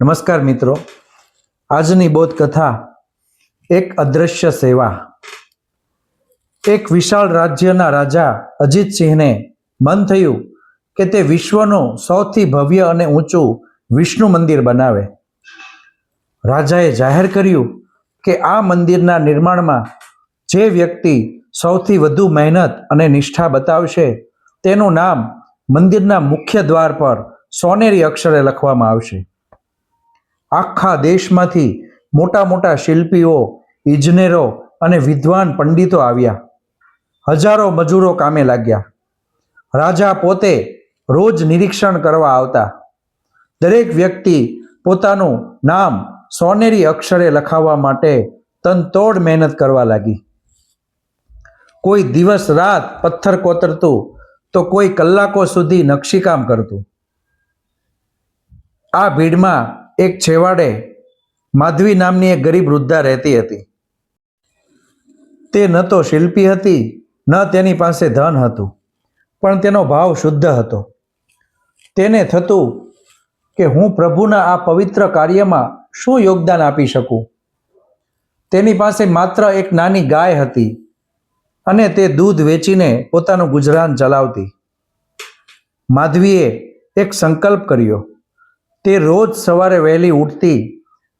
નમસ્કાર મિત્રો. આજની બોધ કથા એક અદ્રશ્ય સેવા. એક વિશાળ રાજ્યના રાજા અજીતસિંહને મન થયું કે તે વિશ્વનું સૌથી ભવ્ય અને ઊંચું વિષ્ણુ મંદિર બનાવે. રાજાએ જાહેર કર્યું કે આ મંદિરના નિર્માણમાં જે વ્યક્તિ સૌથી વધુ મહેનત અને નિષ્ઠા બતાવશે, તેનું નામ મંદિરના મુખ્ય દ્વાર પર સોનેરી અક્ષરે લખવામાં આવશે. આખા દેશમાંથી મોટા મોટા શિલ્પીઓ, ઇજનેરો અને વિદ્વાન પંડિતો આવ્યા. હજારો મજૂરો કામે લાગ્યા. રાજા પોતે રોજ નિરીક્ષણ કરવા આવતા. દરેક વ્યક્તિ પોતાનું નામ સોનેરી અક્ષરે લખાવવા માટે તનતોડ મહેનત કરવા લાગી. કોઈ દિવસ રાત પથ્થર કોતરતું તો કોઈ કલાકો સુધી નકશીકામ કરતું. આ ભીડમાં એક છેવાડે માધવી નામની એક ગરીબ વૃદ્ધા રહેતી હતી. તે ન તો શિલ્પી હતી, ન તેની પાસે ધન હતું, પણ તેનો ભાવ શુદ્ધ હતો. તેને થતું કે હું પ્રભુના આ પવિત્ર કાર્યમાં શું યોગદાન આપી શકું? તેની પાસે માત્ર એક નાની ગાય હતી અને તે દૂધ વેચીને પોતાનું ગુજરાન ચલાવતી. માધવીએ એક સંકલ્પ કર્યો. તે રોજ સવારે વહેલી ઉઠતી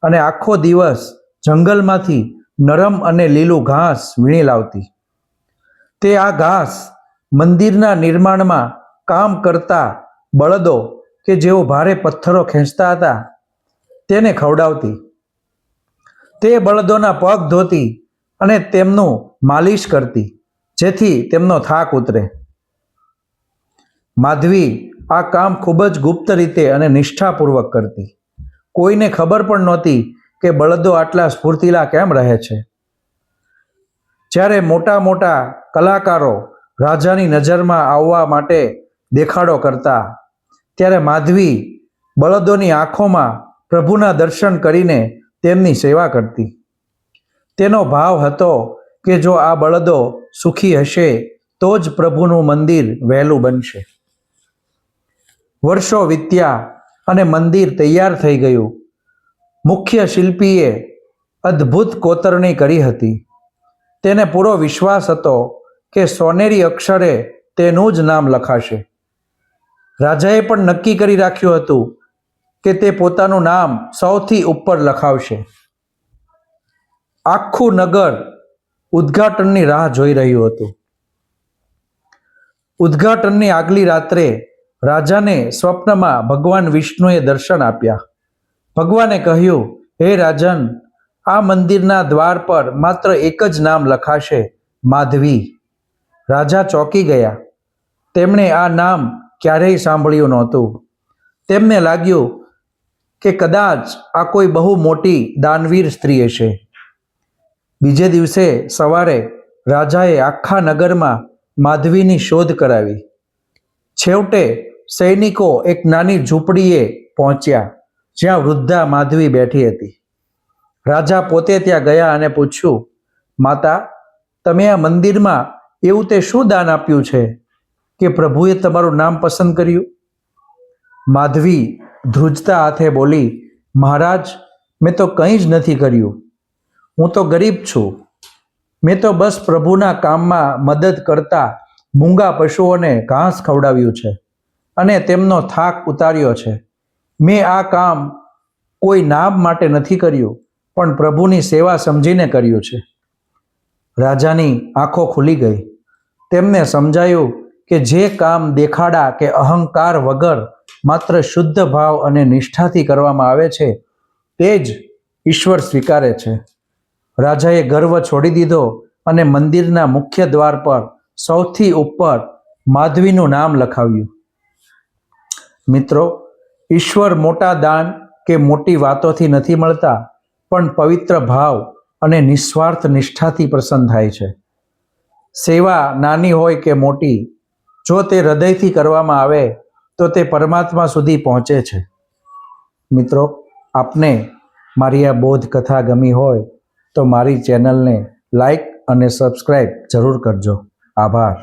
અને આખો દિવસ જંગલમાંથી નરમ અને લીલું ઘાસ વીણી લાવતી. તે આ ઘાસ મંદિરના નિર્માણમાં કામ કરતા બળદો કે જેઓ ભારે પથ્થરો ખેંચતા હતા, તેને ખવડાવતી. તે બળદોના પગ ધોતી અને તેમનું માલિશ કરતી, જેથી તેમનો થાક ઉતરે. માધવી આ કામ ખૂબ જ ગુપ્ત રીતે અને નિષ્ઠાપૂર્વક કરતી. કોઈને ખબર પણ નહોતી કે બળદો આટલા સ્ફૂર્તિલા કેમ રહે છે. જ્યારે મોટા મોટા કલાકારો રાજાની નજરમાં આવવા માટે દેખાડો કરતા, ત્યારે માધવી બળદોની આંખોમાં પ્રભુના દર્શન કરીને તેમની સેવા કરતી. તેનો ભાવ હતો કે જો આ બળદો સુખી હશે, તો જ પ્રભુનું મંદિર વહેલું બનશે. વર્ષો વીત્યા અને મંદિર તૈયાર થઈ ગયું. મુખ્ય શિલ્પીએ અદ્ભુત કોતરણી કરી હતી. તેને પૂરો વિશ્વાસ હતો કે સોનેરી અક્ષરે તેનું જ નામ લખાશે. રાજાએ પણ નક્કી કરી રાખ્યું હતું કે તે પોતાનું નામ સૌથી ઉપર લખાવશે. આખું નગર ઉદ્ઘાટનની રાહ જોઈ રહ્યું હતું. ઉદ્ઘાટનની આગલી રાત્રે રાજાને સ્વપ્નમાં ભગવાન વિષ્ણુએ દર્શન આપ્યા. ભગવાને કહ્યું, હે રાજન, આ મંદિરના દ્વાર પર માત્ર એક જ નામ લખાશે, માધવી. રાજા ચોંકી ગયા. તેમણે આ નામ ક્યારેય સાંભળ્યું નહોતું. તેમને લાગ્યું કે કદાચ આ કોઈ બહુ મોટી દાનવીર સ્ત્રી હશે બીજે દિવસે સવારે રાજાએ આખા નગરમાં માધવીની શોધ કરાવી. છેવટે સૈનિકો એક નાની ઝૂંપડીએ પહોંચ્યા, જ્યાં વૃદ્ધા માધવી બેઠી હતી. રાજા પોતે ત્યાં ગયા અને પૂછ્યું, માતા, તમે આ મંદિરમાં એવું તે શું દાન આપ્યું છે કે પ્રભુએ તમારું નામ પસંદ કર્યું? માધવી ધ્રુજતા હાથે બોલી, મહારાજ, મેં તો કંઈ જ નથી કર્યું. હું તો ગરીબ છું. મેં તો બસ પ્રભુના કામમાં મદદ કરતા મૂંગા પશુઓને ઘાસ ખવડાવ્યું છે. અને તેમનો થાક ઉતાર્યો છે. મેં આ કામ કોઈ નામ માટે નથી કર્યું, પણ પ્રભુની સેવા સમજીને કર્યું છે. રાજાની આંખો ખુલી ગઈ. તેમને સમજાયું કે જે કામ દેખાડા કે અહંકાર વગર માત્ર શુદ્ધ ભાવ અને નિષ્ઠાથી કરવામાં આવે છે, તે જ ઈશ્વર સ્વીકારે છે. રાજાએ ગર્વ છોડી દીધો અને મંદિરના મુખ્ય દ્વાર પર સૌથી ઉપર માધવીનું નામ લખાવ્યું. મિત્રો, ઈશ્વર મોટા દાન કે મોટી વાતોથી નથી મળતા, પણ પવિત્ર ભાવ અને નિસ્વાર્થ નિષ્ઠાથી પ્રસન્ન થાય છે. સેવા નાની હોય કે મોટી, જો તે હૃદયથી કરવામાં આવે, તો તે પરમાત્મા સુધી પહોંચે છે. મિત્રો, આપને મારી આ બોધ કથા ગમી હોય, તો મારી ચેનલને લાઈક અને સબસ્ક્રાઈબ જરૂર કરજો. આભાર.